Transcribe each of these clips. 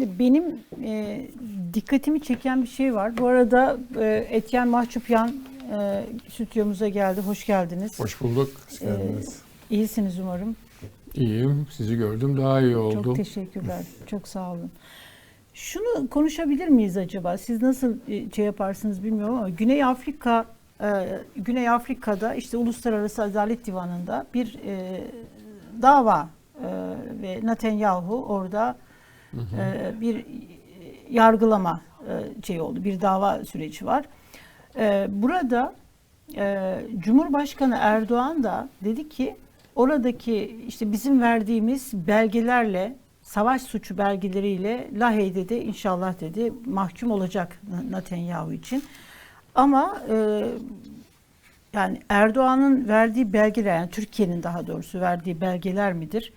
Şimdi benim e, dikkatimi çeken bir şey var. Bu arada e, Etyen Mahçupyan e, stüdyomuza geldi. Hoş geldiniz. Hoş bulduk. Hoş geldiniz. İyisiniz umarım. İyiyim. Sizi gördüm. Daha iyi oldum. Çok teşekkürler. Çok sağ olun. Şunu konuşabilir miyiz acaba? Siz nasıl e, şey yaparsınız bilmiyorum ama Güney Afrika e, Güney Afrika'da işte Uluslararası Adalet Divanı'nda bir e, dava e, ve Netanyahu orada e, bir yargılama e, şey oldu. Bir dava süreci var. E, burada e, Cumhurbaşkanı Erdoğan da dedi ki oradaki işte bizim verdiğimiz belgelerle savaş suçu belgeleriyle Lahey'de de inşallah dedi mahkum olacak Netanyahu için. Ama e, yani Erdoğan'ın verdiği belgeler, yani Türkiye'nin daha doğrusu verdiği belgeler midir?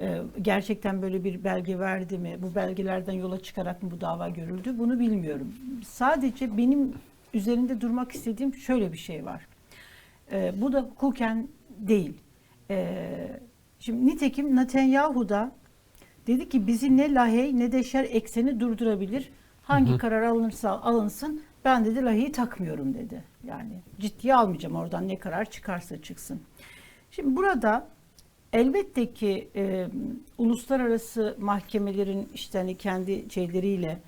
E, gerçekten böyle bir belge verdi mi? Bu belgelerden yola çıkarak mı bu dava görüldü? Bunu bilmiyorum. Sadece benim üzerinde durmak istediğim şöyle bir şey var. E, bu da hukuken değil. E, şimdi nitekim Netanyahu da dedi ki bizi ne lahey ne de şer ekseni durdurabilir. Hangi karar alınırsa alınsın ben dedi lahiyi takmıyorum dedi. Yani ciddiye almayacağım oradan ne karar çıkarsa çıksın. Şimdi burada elbette ki e, uluslararası mahkemelerin işte hani kendi şeyleriyle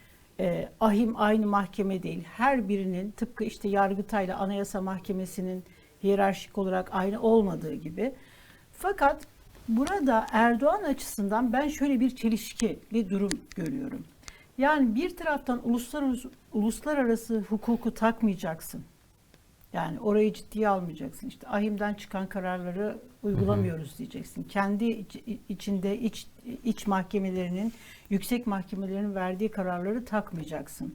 e, ahim aynı mahkeme değil. Her birinin tıpkı işte Yargıtay'la Anayasa Mahkemesi'nin hiyerarşik olarak aynı olmadığı gibi. Fakat burada Erdoğan açısından ben şöyle bir çelişkili durum görüyorum. Yani bir taraftan uluslararası, uluslararası hukuku takmayacaksın. Yani orayı ciddiye almayacaksın. İşte ahimden çıkan kararları uygulamıyoruz diyeceksin. Kendi iç- içinde iç iç mahkemelerinin, yüksek mahkemelerin verdiği kararları takmayacaksın.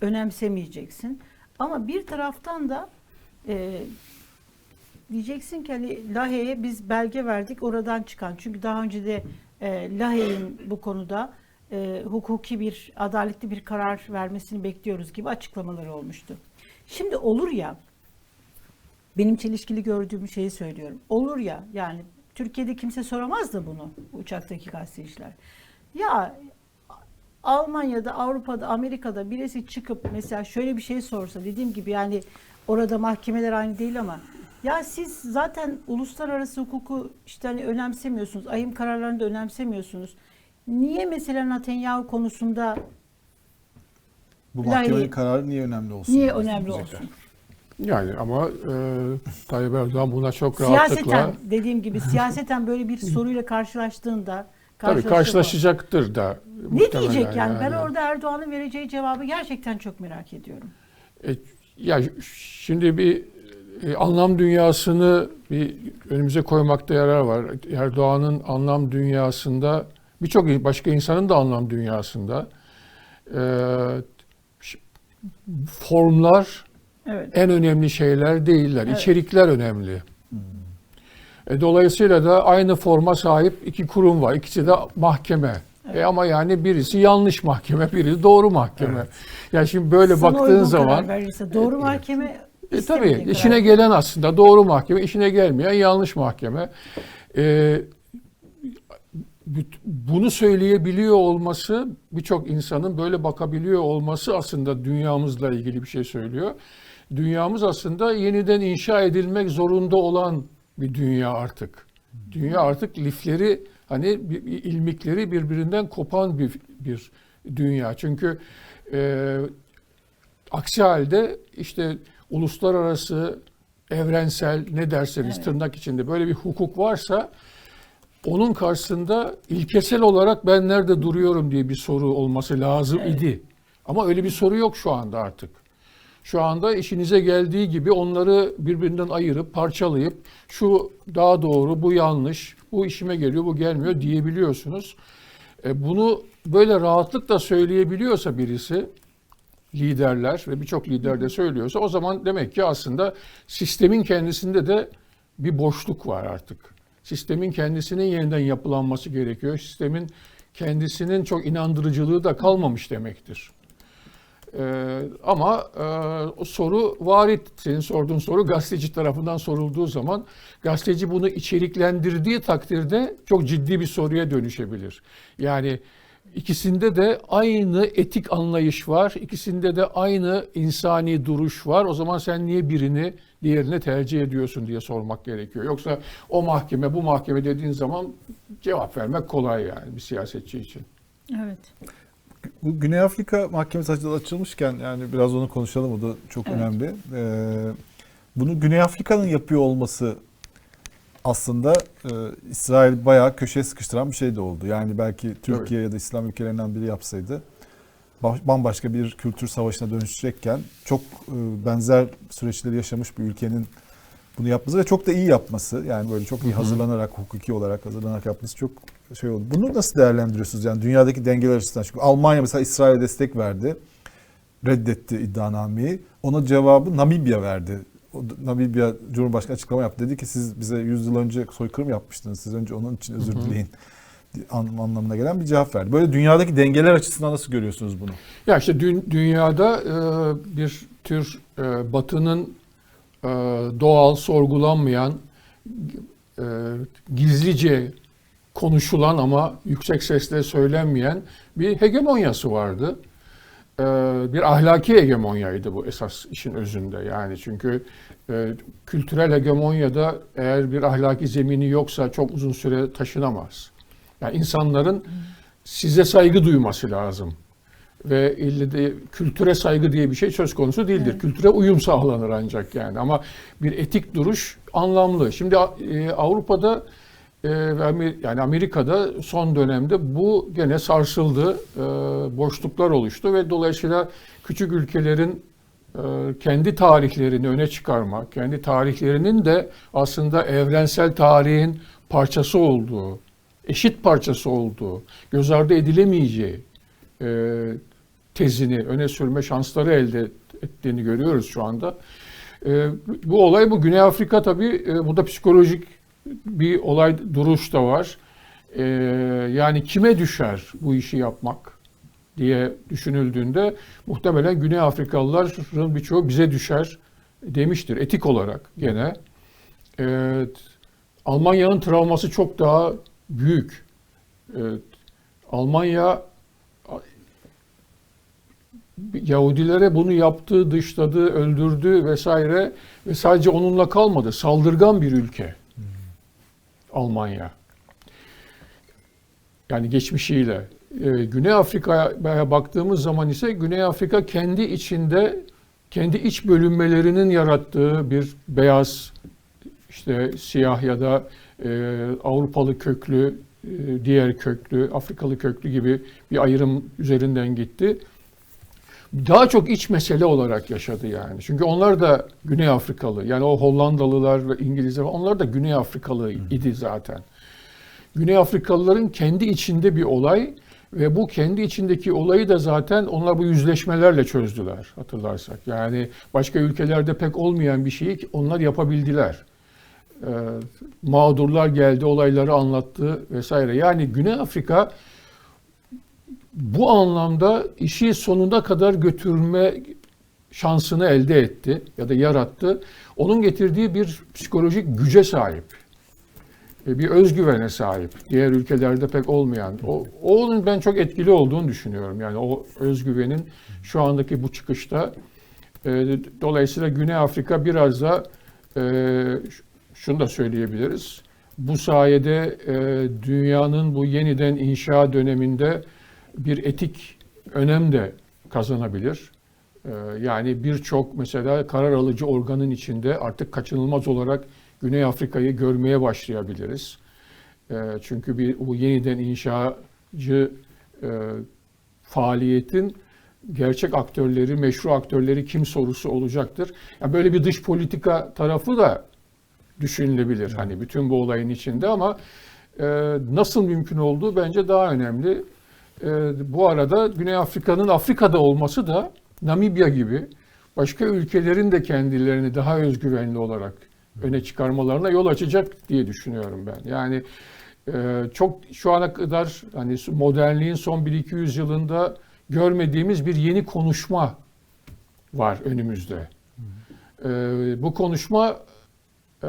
Önemsemeyeceksin. Ama bir taraftan da e, diyeceksin ki hani Lahey'e biz belge verdik oradan çıkan. Çünkü daha önce de e, Lahey'in bu konuda e, hukuki bir, adaletli bir karar vermesini bekliyoruz gibi açıklamaları olmuştu. Şimdi olur ya, benim çelişkili gördüğüm şeyi söylüyorum. Olur ya, yani Türkiye'de kimse soramaz da bunu uçaktaki gazeteciler. Ya Almanya'da, Avrupa'da, Amerika'da birisi çıkıp mesela şöyle bir şey sorsa dediğim gibi yani orada mahkemeler aynı değil ama ya siz zaten uluslararası hukuku işte hani önemsemiyorsunuz. Ahim kararlarını da önemsemiyorsunuz. Niye mesela Netanyahu konusunda Bu mahkemenin kararı niye önemli olsun? niye önemli olsun? Yani ama e, Tayyip Erdoğan buna çok rahatlıkla Siyaseten dediğim gibi siyaseten böyle bir soruyla karşılaştığında tabii karşılaşacaktır da. Ne diyecek yani? Ben orada Erdoğan'ın vereceği cevabı gerçekten çok merak ediyorum. E, ya şimdi bir e, anlam dünyasını bir önümüze koymakta yarar var. Erdoğan'ın anlam dünyasında birçok başka insanın da anlam dünyasında e, formlar Evet. en önemli şeyler değiller. Evet. İçerikler önemli. E, dolayısıyla da aynı forma sahip iki kurum var. İkisi de mahkeme. E ama yani birisi yanlış mahkeme, biri doğru mahkeme. Ya şimdi böyle Sana baktığın zaman verirse doğru mahkeme e, istemediği tabii karar. işine gelen aslında doğru mahkeme, işine gelmeyen yanlış mahkeme. E, bunu söyleyebiliyor olması, birçok insanın böyle bakabiliyor olması aslında dünyamızla ilgili bir şey söylüyor. Dünyamız aslında yeniden inşa edilmek zorunda olan bir dünya artık. Dünya artık lifleri hani ilmikleri birbirinden kopan bir bir dünya. Çünkü e, aksi halde işte uluslararası evrensel ne derseniz Evet. tırnak içinde böyle bir hukuk varsa onun karşısında ilkesel olarak ben nerede duruyorum diye bir soru olması lazım Evet. idi. Ama öyle bir soru yok şu anda artık. Şu anda işinize geldiği gibi onları birbirinden ayırıp parçalayıp şu daha doğru, bu yanlış, bu işime geliyor, bu gelmiyor diyebiliyorsunuz. E, bunu böyle rahatlıkla söyleyebiliyorsa birisi liderler ve birçok lider de söylüyorsa o zaman demek ki aslında sistemin kendisinde de bir boşluk var artık. Sistemin kendisinin yeniden yapılanması gerekiyor. Sistemin kendisinin çok inandırıcılığı da kalmamış demektir. Ee, ama e, o soru varit. Senin sorduğun soru gazeteci tarafından sorulduğu zaman gazeteci bunu içeriklendirdiği takdirde çok ciddi bir soruya dönüşebilir. Yani İkisinde de aynı etik anlayış var. İkisinde de aynı insani duruş var. O zaman sen niye birini diğerine tercih ediyorsun diye sormak gerekiyor. Yoksa o mahkeme bu mahkeme dediğin zaman cevap vermek kolay yani bir siyasetçi için. Evet. Bu Güney Afrika Mahkemesi açı- açılmışken yani biraz onu konuşalım o da çok Evet. önemli. Ee, bunu Güney Afrika'nın yapıyor olması aslında e, İsrail bayağı köşeye sıkıştıran bir şey de oldu. Yani belki Türkiye ya da İslam ülkelerinden biri yapsaydı ba- bambaşka bir kültür savaşına dönüşecekken çok e, benzer süreçleri yaşamış bir ülkenin bunu yapması ve çok da iyi yapması yani böyle çok iyi hazırlanarak hukuki olarak hazırlanarak yapması çok şey oldu. Bunu nasıl değerlendiriyorsunuz yani dünyadaki dengeler açısından? Çünkü Almanya mesela İsrail'e destek verdi. Reddetti iddianameyi. Ona cevabı Namibya verdi. O Namibya Cumhurbaşkanı açıklama yaptı. Dedi ki siz bize 100 yıl önce soykırım yapmıştınız. Siz önce onun için özür dileyin an- anlamına gelen bir cevap verdi. Böyle dünyadaki dengeler açısından nasıl görüyorsunuz bunu? Ya işte dün, dünyada e, bir tür e, Batı'nın e, doğal, sorgulanmayan, e, gizlice konuşulan ama yüksek sesle söylenmeyen bir hegemonyası vardı. E, bir ahlaki hegemonyaydı bu esas işin özünde yani çünkü e, kültürel hegemonyada eğer bir ahlaki zemini yoksa çok uzun süre taşınamaz. Yani insanların size saygı duyması lazım ve ille de kültüre saygı diye bir şey söz konusu değildir. Evet. Kültüre uyum sağlanır ancak yani ama bir etik duruş anlamlı. Şimdi e, Avrupa'da yani Amerika'da son dönemde bu gene sarsıldı. E, boşluklar oluştu ve dolayısıyla küçük ülkelerin e, kendi tarihlerini öne çıkarma, kendi tarihlerinin de aslında evrensel tarihin parçası olduğu, eşit parçası olduğu, göz ardı edilemeyeceği e, tezini öne sürme şansları elde ettiğini görüyoruz şu anda. E, bu olay bu. Güney Afrika tabii e, burada psikolojik bir olay duruş da var. E, yani kime düşer bu işi yapmak diye düşünüldüğünde muhtemelen Güney Afrikalıların birçoğu bize düşer demiştir etik olarak gene. E, Almanya'nın travması çok daha büyük. E, Almanya Yahudilere bunu yaptı, dışladı, öldürdü vesaire ve sadece onunla kalmadı. Saldırgan bir ülke. Almanya. Yani geçmişiyle. Ee, Güney Afrika'ya baktığımız zaman ise Güney Afrika kendi içinde kendi iç bölünmelerinin yarattığı bir beyaz işte siyah ya da e, Avrupalı köklü, e, diğer köklü, Afrikalı köklü gibi bir ayrım üzerinden gitti daha çok iç mesele olarak yaşadı yani. Çünkü onlar da Güney Afrikalı. Yani o Hollandalılar ve İngilizler onlar da Güney Afrikalı idi zaten. Güney Afrikalıların kendi içinde bir olay ve bu kendi içindeki olayı da zaten onlar bu yüzleşmelerle çözdüler hatırlarsak. Yani başka ülkelerde pek olmayan bir şeyi onlar yapabildiler. Ee, mağdurlar geldi, olayları anlattı vesaire. Yani Güney Afrika bu anlamda işi sonuna kadar götürme şansını elde etti ya da yarattı. Onun getirdiği bir psikolojik güce sahip. E, Bir özgüvene sahip. Diğer ülkelerde pek olmayan. O, onun ben çok etkili olduğunu düşünüyorum. Yani o özgüvenin şu andaki bu çıkışta. E, dolayısıyla Güney Afrika biraz da e, şunu da söyleyebiliriz. Bu sayede e, dünyanın bu yeniden inşa döneminde bir etik önem de kazanabilir. Ee, Yani birçok mesela karar alıcı organın içinde artık kaçınılmaz olarak Güney Afrika'yı görmeye başlayabiliriz. Ee, Çünkü bir bu yeniden inşacı e, faaliyetin gerçek aktörleri, meşru aktörleri kim sorusu olacaktır. Yani böyle bir dış politika tarafı da düşünülebilir hani bütün bu olayın içinde ama e, nasıl mümkün olduğu bence daha önemli. E, bu arada Güney Afrika'nın Afrika'da olması da Namibya gibi başka ülkelerin de kendilerini daha özgüvenli olarak öne çıkarmalarına yol açacak diye düşünüyorum ben. Yani e, çok şu ana kadar hani modernliğin son 1-200 yılında görmediğimiz bir yeni konuşma var önümüzde. E, bu konuşma e,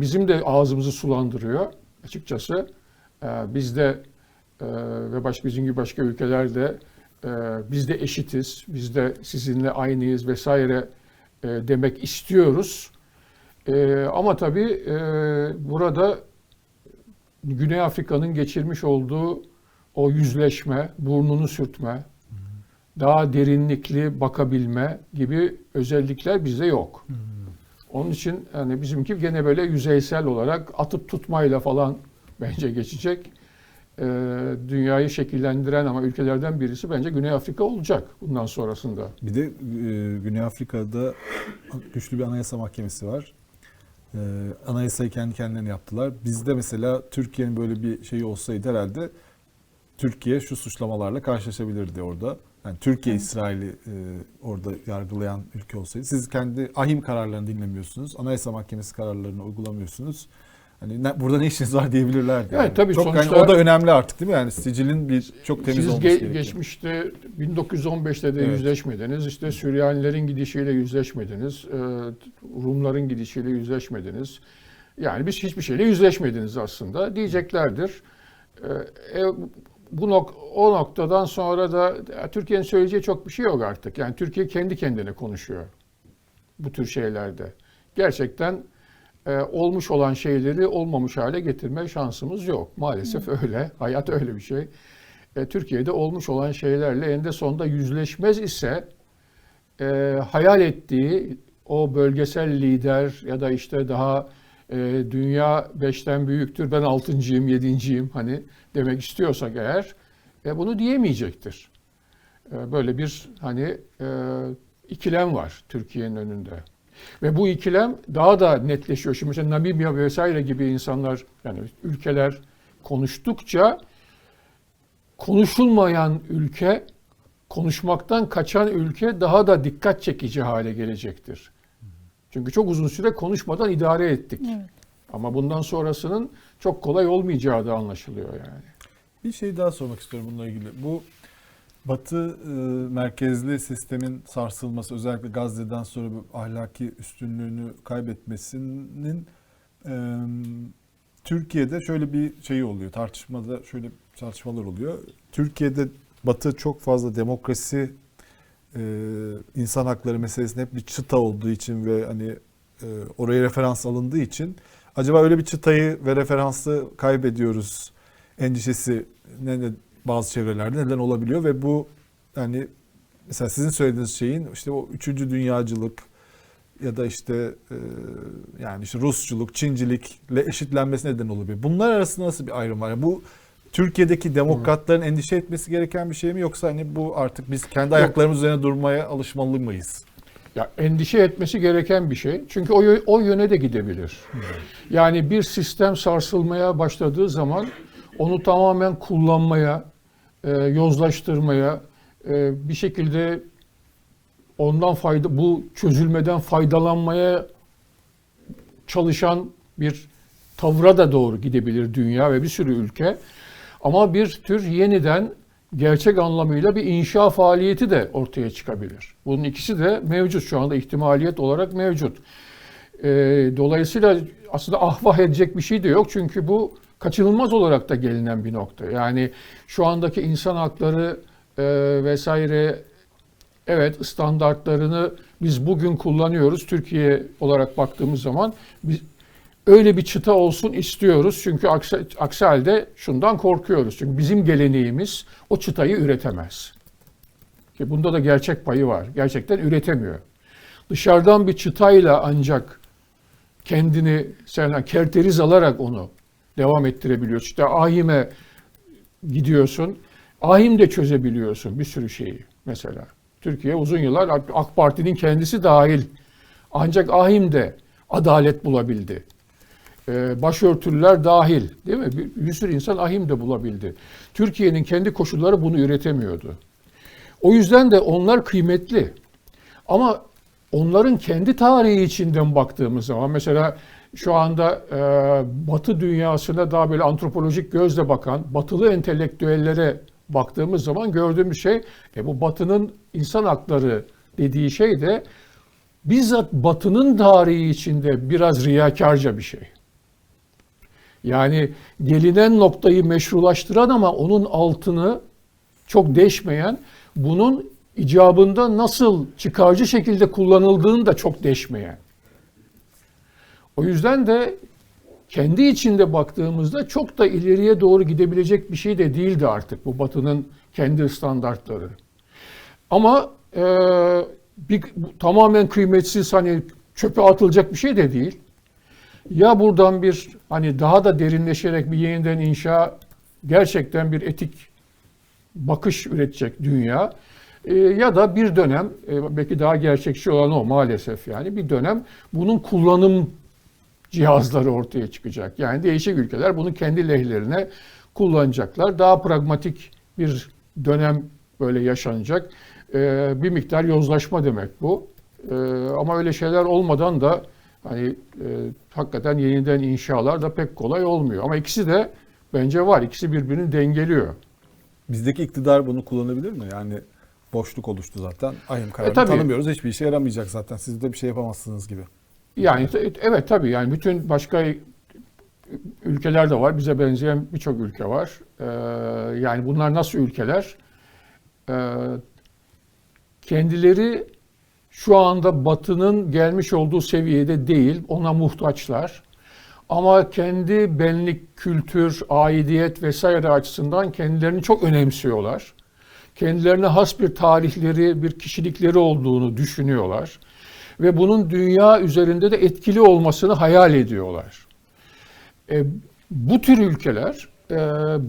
bizim de ağzımızı sulandırıyor açıkçası. E, biz de ve başka bizim gibi başka ülkelerde e, biz de eşitiz, biz de sizinle aynıyız vesaire e, demek istiyoruz. E, ama tabii burada Güney Afrika'nın geçirmiş olduğu o yüzleşme, burnunu sürtme, daha derinlikli bakabilme gibi özellikler bizde yok. Onun için hani bizimki gene böyle yüzeysel olarak atıp tutmayla falan bence geçecek. Ee, dünyayı şekillendiren ama ülkelerden birisi bence Güney Afrika olacak bundan sonrasında. Bir de e, Güney Afrika'da güçlü bir anayasa mahkemesi var. E, anayasayı kendi kendilerine yaptılar. Bizde mesela Türkiye'nin böyle bir şeyi olsaydı herhalde Türkiye şu suçlamalarla karşılaşabilirdi orada. Yani Türkiye İsrail'i e, orada yargılayan ülke olsaydı. Siz kendi ahim kararlarını dinlemiyorsunuz. Anayasa Mahkemesi kararlarını uygulamıyorsunuz. Hani ne- burada ne işiniz var diyebilirlerdi. Evet, tabii çok, sonuçta- o da önemli artık değil mi? Yani sicilin bir çok temiz Siz olması ge- gerekiyor. geçmişte 1915'te de Evet. yüzleşmediniz. İşte Süryanilerin gidişiyle yüzleşmediniz. Ee, Rumların gidişiyle yüzleşmediniz. Yani biz hiçbir şeyle yüzleşmediniz aslında diyeceklerdir. Ee, e, bu nok o noktadan sonra da Türkiye'nin söyleyeceği çok bir şey yok artık. Yani Türkiye kendi kendine konuşuyor bu tür şeylerde. Gerçekten e, olmuş olan şeyleri olmamış hale getirme şansımız yok. Maalesef öyle. Hayat öyle bir şey. E, Türkiye'de olmuş olan şeylerle eninde sonunda yüzleşmez ise e, hayal ettiği o bölgesel lider ya da işte daha e, dünya beşten büyüktür ben altıncıyım yedinciyim hani demek istiyorsak eğer e, bunu diyemeyecektir. E, böyle bir hani e, ikilem var Türkiye'nin önünde. Ve bu ikilem daha da netleşiyor. Şimdi mesela Namibya vesaire gibi insanlar yani ülkeler konuştukça konuşulmayan ülke, konuşmaktan kaçan ülke daha da dikkat çekici hale gelecektir. Çünkü çok uzun süre konuşmadan idare ettik. Evet. Ama bundan sonrasının çok kolay olmayacağı da anlaşılıyor yani. Bir şey daha sormak istiyorum bununla ilgili. Bu Batı e, merkezli sistemin sarsılması, özellikle Gazze'den sonra bu ahlaki üstünlüğünü kaybetmesinin e, Türkiye'de şöyle bir şey oluyor. Tartışmada şöyle tartışmalar oluyor. Türkiye'de Batı çok fazla demokrasi, e, insan hakları meselesinde hep bir çıta olduğu için ve hani e, oraya referans alındığı için acaba öyle bir çıtayı ve referansı kaybediyoruz endişesi ne bazı çevrelerde neden olabiliyor ve bu yani mesela sizin söylediğiniz şeyin işte o üçüncü dünyacılık ya da işte e, yani işte Rusçuluk, Çincilikle eşitlenmesi neden olabiliyor. Bunlar arasında nasıl bir ayrım var? Yani bu Türkiye'deki demokratların endişe etmesi gereken bir şey mi yoksa hani bu artık biz kendi ayaklarımız üzerine durmaya alışmalı mıyız? Ya endişe etmesi gereken bir şey. Çünkü o, o yöne de gidebilir. Yani bir sistem sarsılmaya başladığı zaman onu tamamen kullanmaya, e, yozlaştırmaya, e, bir şekilde ondan fayda bu çözülmeden faydalanmaya çalışan bir tavra da doğru gidebilir dünya ve bir sürü ülke. Ama bir tür yeniden gerçek anlamıyla bir inşa faaliyeti de ortaya çıkabilir. Bunun ikisi de mevcut şu anda ihtimaliyet olarak mevcut. Ee, dolayısıyla aslında ahvah edecek bir şey de yok çünkü bu kaçınılmaz olarak da gelinen bir nokta. Yani şu andaki insan hakları e, vesaire evet standartlarını biz bugün kullanıyoruz Türkiye olarak baktığımız zaman biz öyle bir çıta olsun istiyoruz. Çünkü aksi, aksi halde şundan korkuyoruz. Çünkü bizim geleneğimiz o çıtayı üretemez. Ki bunda da gerçek payı var. Gerçekten üretemiyor. Dışarıdan bir çıtayla ancak kendini sen kerteriz alarak onu devam ettirebiliyorsun. İşte ahime gidiyorsun. Ahim de çözebiliyorsun bir sürü şeyi mesela. Türkiye uzun yıllar AK Parti'nin kendisi dahil ancak ahim de adalet bulabildi. Ee, başörtüler dahil değil mi? Bir, bir sürü insan ahim de bulabildi. Türkiye'nin kendi koşulları bunu üretemiyordu. O yüzden de onlar kıymetli. Ama onların kendi tarihi içinden baktığımız zaman mesela şu anda e, Batı dünyasına daha böyle antropolojik gözle bakan Batılı entelektüellere baktığımız zaman gördüğümüz şey e, bu Batı'nın insan hakları dediği şey de bizzat Batı'nın tarihi içinde biraz riyakarca bir şey. Yani gelinen noktayı meşrulaştıran ama onun altını çok deşmeyen, bunun icabında nasıl çıkarcı şekilde kullanıldığını da çok deşmeyen. O yüzden de kendi içinde baktığımızda çok da ileriye doğru gidebilecek bir şey de değildi artık bu Batı'nın kendi standartları. Ama e, bir, tamamen kıymetsiz hani çöpe atılacak bir şey de değil. Ya buradan bir hani daha da derinleşerek bir yeniden inşa gerçekten bir etik bakış üretecek dünya e, ya da bir dönem e, belki daha gerçekçi olan o maalesef yani bir dönem bunun kullanım cihazları ortaya çıkacak. Yani değişik ülkeler bunu kendi lehlerine kullanacaklar. Daha pragmatik bir dönem böyle yaşanacak. Ee, bir miktar yozlaşma demek bu. Ee, ama öyle şeyler olmadan da hani e, hakikaten yeniden inşalar da pek kolay olmuyor. Ama ikisi de bence var. İkisi birbirini dengeliyor. Bizdeki iktidar bunu kullanabilir mi? Yani boşluk oluştu zaten. Ayım kararını tabii. tanımıyoruz. Hiçbir işe yaramayacak zaten. Siz de bir şey yapamazsınız gibi. Yani evet tabii yani bütün başka ülkeler de var. Bize benzeyen birçok ülke var. Ee, yani bunlar nasıl ülkeler? Ee, kendileri şu anda Batı'nın gelmiş olduğu seviyede değil, ona muhtaçlar. Ama kendi benlik, kültür, aidiyet vesaire açısından kendilerini çok önemsiyorlar. Kendilerine has bir tarihleri, bir kişilikleri olduğunu düşünüyorlar ve bunun dünya üzerinde de etkili olmasını hayal ediyorlar. E, bu tür ülkeler e,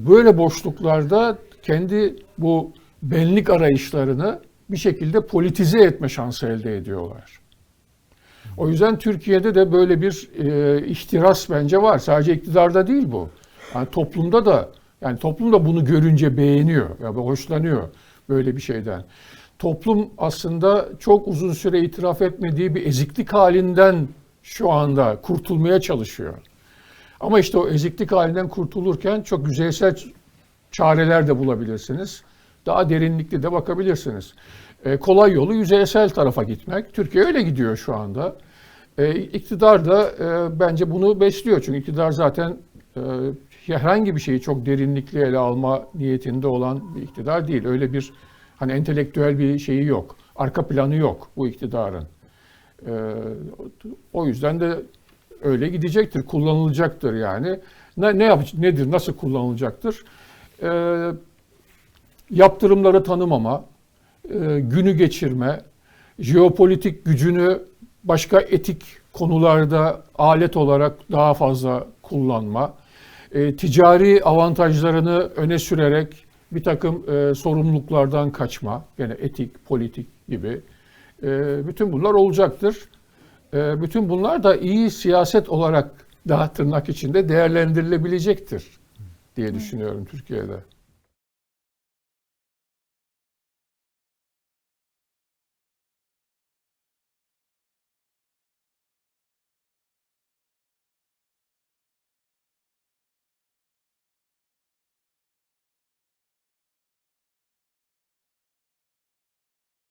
böyle boşluklarda kendi bu benlik arayışlarını bir şekilde politize etme şansı elde ediyorlar. O yüzden Türkiye'de de böyle bir e, ihtiras bence var. Sadece iktidarda değil bu. Yani toplumda da yani toplum da bunu görünce beğeniyor ya hoşlanıyor böyle bir şeyden. Toplum aslında çok uzun süre itiraf etmediği bir eziklik halinden şu anda kurtulmaya çalışıyor. Ama işte o eziklik halinden kurtulurken çok yüzeysel çareler de bulabilirsiniz. Daha derinlikli de bakabilirsiniz. E, kolay yolu yüzeysel tarafa gitmek. Türkiye öyle gidiyor şu anda. E, iktidar da e, bence bunu besliyor. Çünkü iktidar zaten e, herhangi bir şeyi çok derinlikli ele alma niyetinde olan bir iktidar değil. Öyle bir hani entelektüel bir şeyi yok. Arka planı yok bu iktidarın. E, o yüzden de öyle gidecektir, kullanılacaktır yani. Ne, ne yap, nedir, nasıl kullanılacaktır? E, yaptırımları tanımama, e, günü geçirme, jeopolitik gücünü başka etik konularda alet olarak daha fazla kullanma, e, ticari avantajlarını öne sürerek bir takım e, sorumluluklardan kaçma, yani etik, politik gibi. E, bütün bunlar olacaktır. E, bütün bunlar da iyi siyaset olarak daha tırnak içinde değerlendirilebilecektir diye düşünüyorum Türkiye'de.